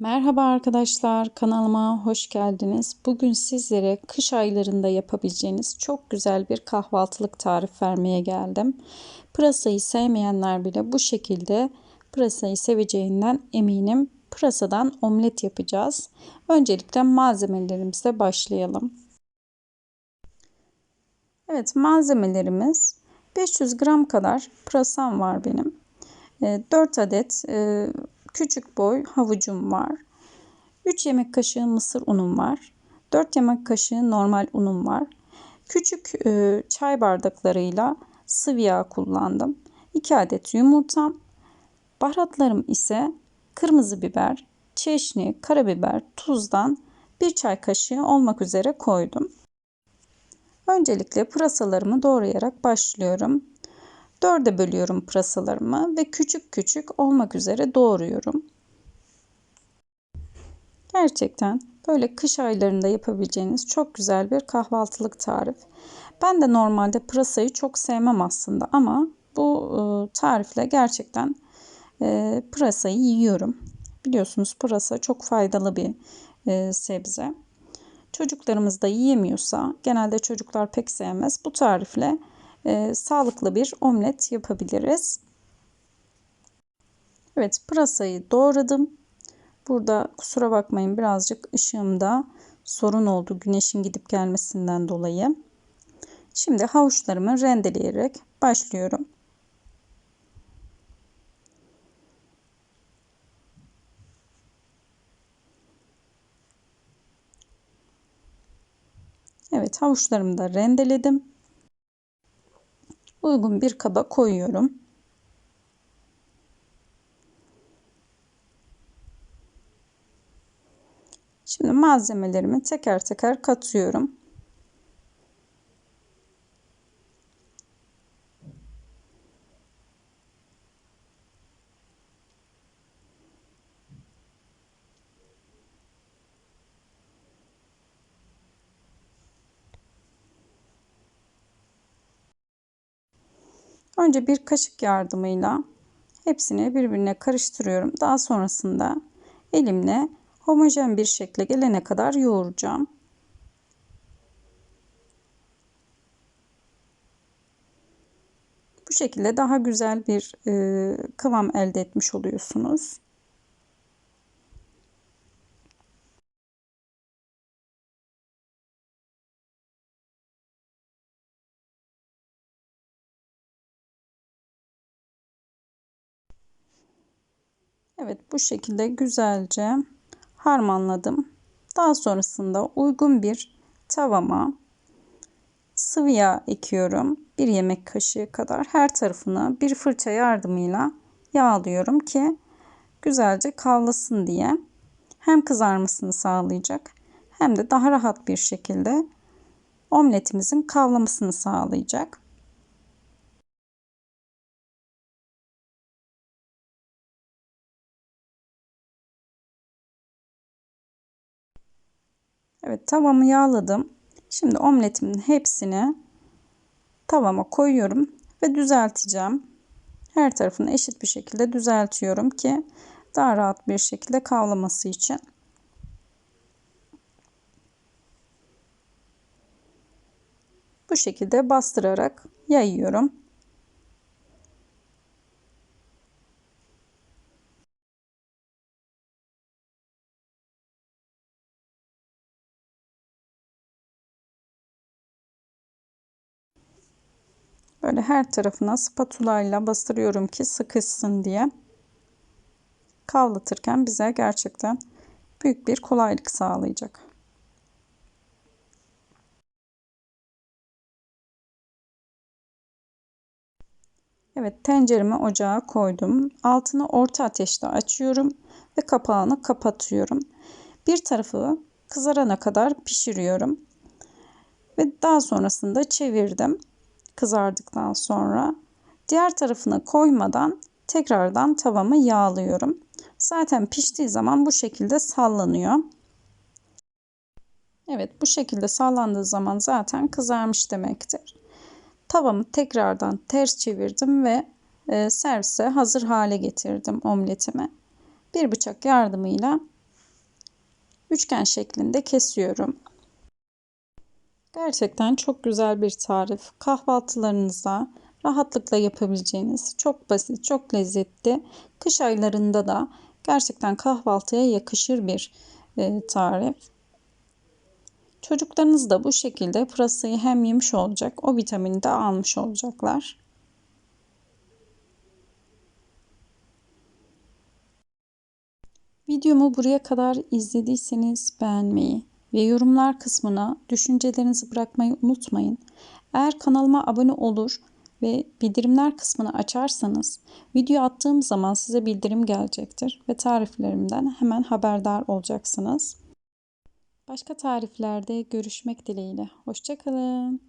Merhaba arkadaşlar, kanalıma hoş geldiniz. Bugün sizlere kış aylarında yapabileceğiniz çok güzel bir kahvaltılık tarif vermeye geldim. Pırasayı sevmeyenler bile bu şekilde pırasayı seveceğinden eminim. Pırasadan omlet yapacağız. Öncelikle malzemelerimizle başlayalım. Evet malzemelerimiz 500 gram kadar pırasam var benim. 4 adet e, küçük boy havucum var. 3 yemek kaşığı mısır unum var. 4 yemek kaşığı normal unum var. Küçük e, çay bardaklarıyla sıvı yağ kullandım. 2 adet yumurtam. Baharatlarım ise kırmızı biber, çeşni, karabiber, tuzdan bir çay kaşığı olmak üzere koydum. Öncelikle pırasalarımı doğrayarak başlıyorum. Dörde bölüyorum pırasalarımı ve küçük küçük olmak üzere doğruyorum. Gerçekten böyle kış aylarında yapabileceğiniz çok güzel bir kahvaltılık tarif. Ben de normalde pırasayı çok sevmem aslında ama bu e, tarifle gerçekten e, pırasayı yiyorum. Biliyorsunuz pırasa çok faydalı bir e, sebze. Çocuklarımız da yiyemiyorsa genelde çocuklar pek sevmez. Bu tarifle e, sağlıklı bir omlet yapabiliriz. Evet pırasayı doğradım. Burada kusura bakmayın birazcık ışığımda sorun oldu güneşin gidip gelmesinden dolayı. Şimdi havuçlarımı rendeleyerek başlıyorum. Evet havuçlarımı da rendeledim uygun bir kaba koyuyorum. Şimdi malzemelerimi teker teker katıyorum. Önce bir kaşık yardımıyla hepsini birbirine karıştırıyorum. Daha sonrasında elimle homojen bir şekle gelene kadar yoğuracağım. Bu şekilde daha güzel bir e, kıvam elde etmiş oluyorsunuz. Evet bu şekilde güzelce harmanladım. Daha sonrasında uygun bir tavama sıvı yağ ekiyorum. Bir yemek kaşığı kadar her tarafını bir fırça yardımıyla yağlıyorum ki güzelce kavlasın diye. Hem kızarmasını sağlayacak hem de daha rahat bir şekilde omletimizin kavlamasını sağlayacak. Evet tavamı yağladım. Şimdi omletimin hepsini tavama koyuyorum ve düzelteceğim. Her tarafını eşit bir şekilde düzeltiyorum ki daha rahat bir şekilde kavlaması için. Bu şekilde bastırarak yayıyorum. Böyle her tarafına spatula ile bastırıyorum ki sıkışsın diye. Kavlatırken bize gerçekten büyük bir kolaylık sağlayacak. Evet tenceremi ocağa koydum. Altını orta ateşte açıyorum ve kapağını kapatıyorum. Bir tarafı kızarana kadar pişiriyorum. Ve daha sonrasında çevirdim kızardıktan sonra diğer tarafını koymadan tekrardan tavamı yağlıyorum. Zaten piştiği zaman bu şekilde sallanıyor. Evet bu şekilde sallandığı zaman zaten kızarmış demektir. Tavamı tekrardan ters çevirdim ve e, servise hazır hale getirdim omletimi. Bir bıçak yardımıyla üçgen şeklinde kesiyorum. Gerçekten çok güzel bir tarif. Kahvaltılarınıza rahatlıkla yapabileceğiniz çok basit, çok lezzetli. Kış aylarında da gerçekten kahvaltıya yakışır bir e, tarif. Çocuklarınız da bu şekilde pırasayı hem yemiş olacak, o vitamini de almış olacaklar. Videomu buraya kadar izlediyseniz beğenmeyi ve yorumlar kısmına düşüncelerinizi bırakmayı unutmayın. Eğer kanalıma abone olur ve bildirimler kısmını açarsanız video attığım zaman size bildirim gelecektir ve tariflerimden hemen haberdar olacaksınız. Başka tariflerde görüşmek dileğiyle. Hoşçakalın.